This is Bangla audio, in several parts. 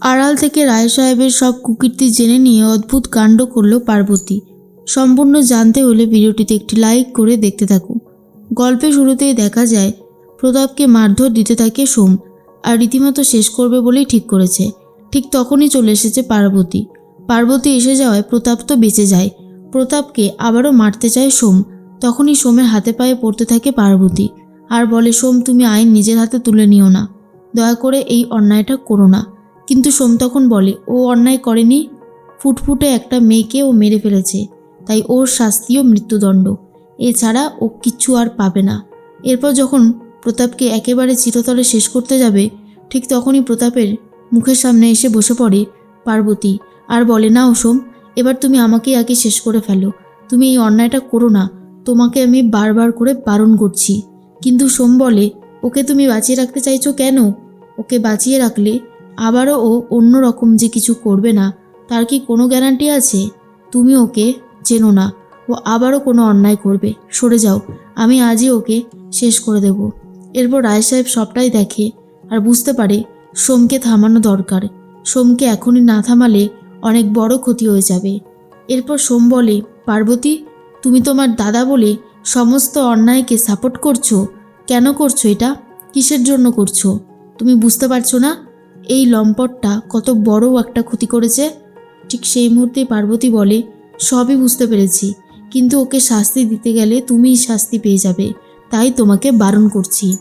আড়াল থেকে রায় সাহেবের সব কুকীর্তি জেনে নিয়ে অদ্ভুত কাণ্ড করল পার্বতী। সম্পূর্ণ জানতে হলে ভিডিওটিতে একটি লাইক করে দেখতে থাকুন। গল্পের শুরুতেই দেখা যায়, প্রতাপকে মারধর দিতে থাকে সোম, আর রীতিমতো শেষ করবে বলেই ঠিক করেছে। ঠিক তখনই চলে এসেছে পার্বতী। পার্বতী এসে যাওয়ায় প্রতাপ তো বেঁচে যায়। প্রতাপকে আবারও মারতে চায় সোম। তখনই সোমের হাতে পায়ে পড়তে থাকে পার্বতী। আর বলে, সোম, তুমি আইন নিজের হাতে তুলে নিও না। দয়া করে এই অন্যায়টা করো না। কিন্তু সোম তখন বলে, ও অন্যায় করেনি। ফুটফুটে একটা মেয়েকে ও মেরে ফেলেছে। তাই ওর শাস্তিও মৃত্যুদণ্ড। এছাড়া ও কিচ্ছু আর পাবে না। এরপর যখন প্রতাপকে একেবারে চিরতরে শেষ করতে যাবে, ঠিক তখনই প্রতাপের মুখের সামনে এসে বসে পড়ে পার্বতী। আর বলে না সোম, এবার তুমি আমাকেই আগে শেষ করে ফেলো। তুমি এই অন্যায়টা করো না। তোমাকে আমি বারবার করে বারণ করছি। কিন্তু সোম বলে, ওকে তুমি বাঁচিয়ে রাখতে চাইছো কেন? ওকে বাঁচিয়ে রাখলে আবারও ও অন্য রকম যে কিছু করবে না, তার কি কোনো গ্যারান্টি আছে? তুমি ওকে চেনো না। ও আবারও কোনো অন্যায় করবে। সরে যাও, আমি আজই ওকে শেষ করে দেব। এরপর রায় সাহেব সবটাই দেখে আর বুঝতে পারে সোমকে থামানো দরকার। সোমকে এখনই না থামালে অনেক বড় ক্ষতি হয়ে যাবে। এরপর সোম বলে, পার্বতী, তুমি তোমার দাদা বলে সমস্ত অন্যায়কে সাপোর্ট করছ? কেন করছ এটা? কিসের জন্য করছ? তুমি বুঝতে পারছ না? এই লম্পটটা কত বড় একটা ক্ষতি করেছে। ঠিক সেই মুহূর্তে পার্বতী বলে, সবই বুঝতে পেরেছি, কিন্তু ওকে শাস্তি দিতে গেলে তুমিই শাস্তি পেয়ে যাবে, তাই তোমাকে বারণ করছি।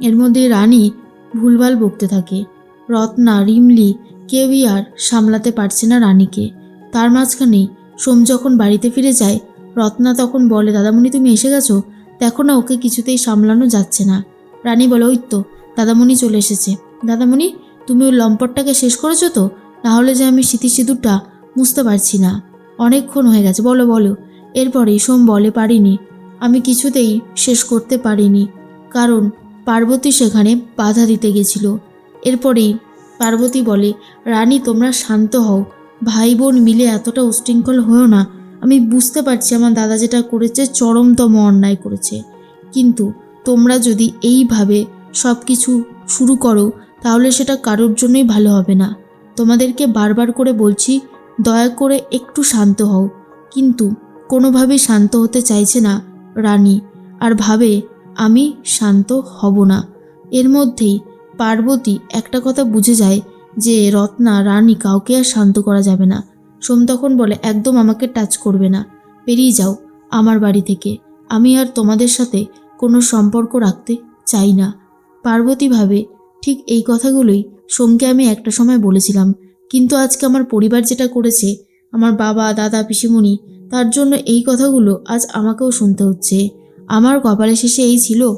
এর মধ্যে রানী ভুলভাল বকতে থাকে। রত্না, রিমলি কেউই আর সামলাতে পারছে না রানীকে। তার মাঝখানেই সোম যখন বাড়িতে ফিরে যায়, রত্না তখন বলে, দাদামণি, তুমি এসে গেছো? দেখো না, ওকে কিছুতেই সামলানো যাচ্ছে না। রানী বলে, ওই তো, দাদামণি চলে এসেছে। দাদামণি, তুমি ওই লম্পটটাকে শেষ করেছ তো? নাহলে যে আমি স্মৃতি সিঁদুরটা মুছতে পারছি না। অনেকক্ষণ হয়ে গেছে, বলো বলো। এরপরে সোম বলে, পারিনি। আমি কিছুতেই শেষ করতে পারিনি। কারণ পার্বতী সেখানে বাধা দিতে গেছিল। এরপরেই পার্বতী বলে, রানী, তোমরা শান্ত হও। ভাই বোন মিলে এতটা উশৃঙ্খল হয়েও না। আমি বুঝতে পারছি আমার দাদা যেটা করেছে চরমতম অন্যায় করেছে। কিন্তু তোমরা যদি এইভাবে সব কিছু শুরু করো তাহলে সেটা কারোর জন্যই ভালো হবে না। তোমাদেরকে বারবার করে বলছি, দয়া করে একটু শান্ত হও। কিন্তু কোনোভাবেই শান্ত হতে চাইছে না রানী। আর ভাবে, আমি শান্ত হব না। এর মধ্যেই পার্বতী একটা কথা বুঝে যায় যে, রত্না, রানী কাউকে আর শান্ত করা যাবে না। সোম তখন বলে, একদম আমাকে টাচ করবে না। বেরিয়ে যাও আমার বাড়ি থেকে। আমি আর তোমাদের সাথে কোনো সম্পর্ক রাখতে চাই না। পার্বতী ভাবে ঠিক এই কথাগুলোই সোমকে আমি একটা সময় বলেছিলাম। কিন্তু আজকে আমার পরিবার যেটা করেছে, আমার বাবা, দাদা, পিসিমণি, তার জন্য এই কথাগুলো আজ আমাকেও শুনতে হচ্ছে। আমার কপালে শেষে এই ছিল।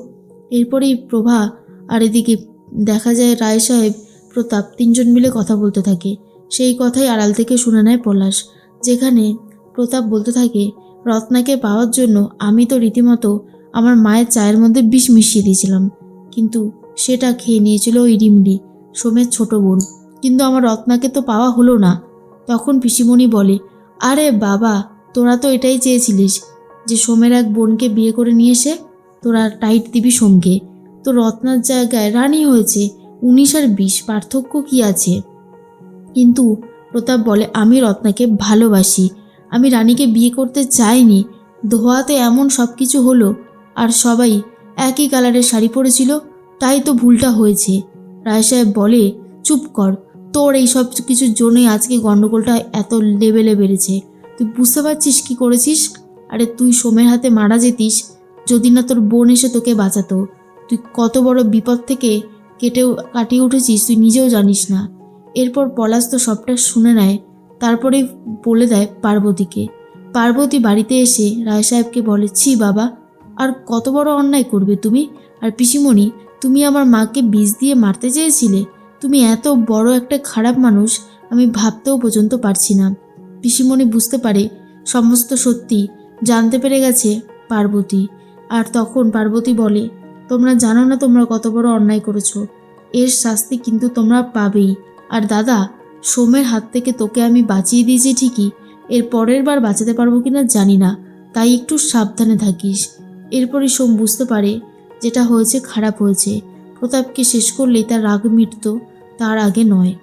এরপরেই প্রভা আর এদিকে দেখা যায় রায় সাহেব, প্রতাপ তিনজন মিলে কথা বলতে থাকে। সেই কথাই আড়াল থেকে শুনে নেয় পলাশ, যেখানে প্রতাপ বলতে থাকে, রত্নাকে পাওয়ার জন্য আমি তো রীতিমতো আমার মায়ের চায়ের মধ্যে বিষ মিশিয়ে দিয়েছিলাম। কিন্তু সেটা খেয়ে নিয়েছিল ওই সোমের ছোট বোন। কিন্তু আমার রত্নাকে তো পাওয়া হলো না। তখন পিসিমণি বলে, আরে বাবা, তোরা তো এটাই চেয়েছিলিস যে সোমের এক বোনকে বিয়ে করে নিয়ে এসে তোরা টাইট দিবি সোমকে। তো রত্নার জায়গায় রানী হয়েছে, উনিশ আর বিশ পার্থক্য কি আছে? কিন্তু প্রতাপ বলে, আমি রত্নাকে ভালোবাসি। আমি রানীকে বিয়ে করতে চাইনি। ধোয়াতে এমন সব কিছু হলো, আর সবাই একই কালারের শাড়ি পরেছিল তাই তো ভুলটা হয়েছে। রায় সাহেব বলে, চুপ কর, তোর এই সব কিছুর জন্যই আজকে গণ্ডগোলটা এত লেভেলে বেড়েছে। তুই বুঝতে পারছিস কি করেছিস? আরে তুই সোমের হাতে মারা যেতিস, যদি না তোর বোন এসে তোকে বাঁচাতো। তুই কত বড় বিপদ থেকে কেটেও কাটিয়ে উঠেছিস, তুই নিজেও জানিস না। এরপর পলাশ তো সবটা শুনে নেয় তারপরেই বলে দেয় পার্বতীকে। পার্বতী বাড়িতে এসে রায় সাহেবকে বলে, ছি বাবা, আর কত বড় অন্যায় করবে তুমি? আর পিসিমণি তুমি আমার মাকে বিষ দিয়ে মারতে চেয়েছিলে? তুমি এত বড় একটা খারাপ মানুষ, আমি ভাবতেও পর্যন্ত পারছি না। পিসিমণি বুঝতে পারে, সমস্ত সত্যি। জানতে পেরে গেছে পার্বতী। আর তখন পার্বতী বলে, তোমরা জানো না তোমরা কত বড় অন্যায় করেছ। এর শাস্তি কিন্তু তোমরা পাবেই। আর দাদা, সোমের হাত থেকে তোকে আমি বাঁচিয়ে দিয়েছি ঠিকই। এর পরের বার বাঁচাতে পারব কিনা জানি না। তাই একটু সাবধানে থাকিস। এরপরে সোম বুঝতে পারে যেটা হয়েছে খারাপ হয়েছে। প্রতাপকে শেষ করলেই তার রাগ মিটত তার আগে নয়।